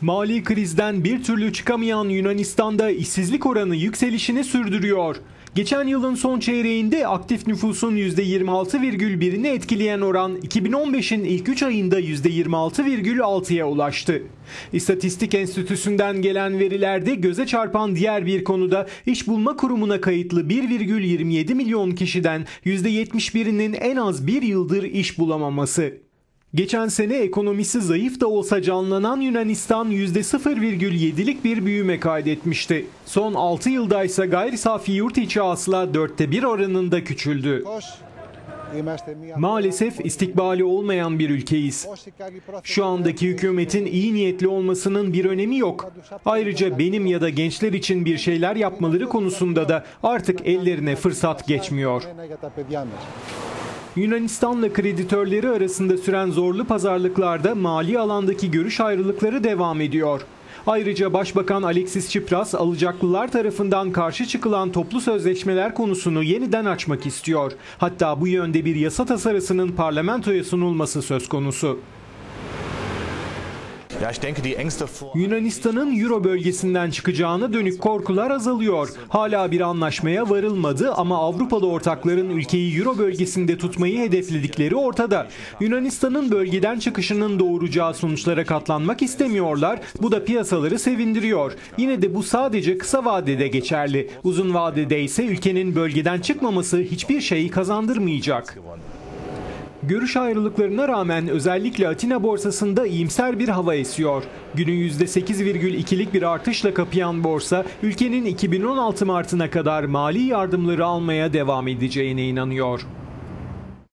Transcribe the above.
Mali krizden bir türlü çıkamayan Yunanistan'da işsizlik oranı yükselişini sürdürüyor. Geçen yılın son çeyreğinde aktif nüfusun %26,1'ini etkileyen oran 2015'in ilk 3 ayında %26,6'ya ulaştı. İstatistik Enstitüsü'nden gelen verilerde göze çarpan diğer bir konuda iş bulma kurumuna kayıtlı 1,27 milyon kişiden %71'inin en az bir yıldır iş bulamaması. Geçen sene ekonomisi zayıf da olsa canlanan Yunanistan %0,7'lik bir büyüme kaydetmişti. Son 6 yılda ise gayri safi yurt içi hasıla dörtte bir oranında küçüldü. Maalesef istikbali olmayan bir ülkeyiz. Şu andaki hükümetin iyi niyetli olmasının bir önemi yok. Ayrıca benim ya da gençler için bir şeyler yapmaları konusunda da artık ellerine fırsat geçmiyor. Yunanistan'la kreditörleri arasında süren zorlu pazarlıklarda mali alandaki görüş ayrılıkları devam ediyor. Ayrıca Başbakan Alexis Tsipras alacaklılar tarafından karşı çıkılan toplu sözleşmeler konusunu yeniden açmak istiyor. Hatta bu yönde bir yasa tasarısının parlamentoya sunulması söz konusu. Yunanistan'ın Euro bölgesinden çıkacağına dönük korkular azalıyor. Hala bir anlaşmaya varılmadı ama Avrupalı ortakların ülkeyi Euro bölgesinde tutmayı hedefledikleri ortada. Yunanistan'ın bölgeden çıkışının doğuracağı sonuçlara katlanmak istemiyorlar. Bu da piyasaları sevindiriyor. Yine de bu sadece kısa vadede geçerli. Uzun vadede ise ülkenin bölgeden çıkmaması hiçbir şeyi kazandırmayacak. Görüş ayrılıklarına rağmen özellikle Atina borsasında iyimser bir hava esiyor. Günü %8,2'lik bir artışla kapayan borsa, ülkenin 2016 Mart'ına kadar mali yardımları almaya devam edeceğine inanıyor.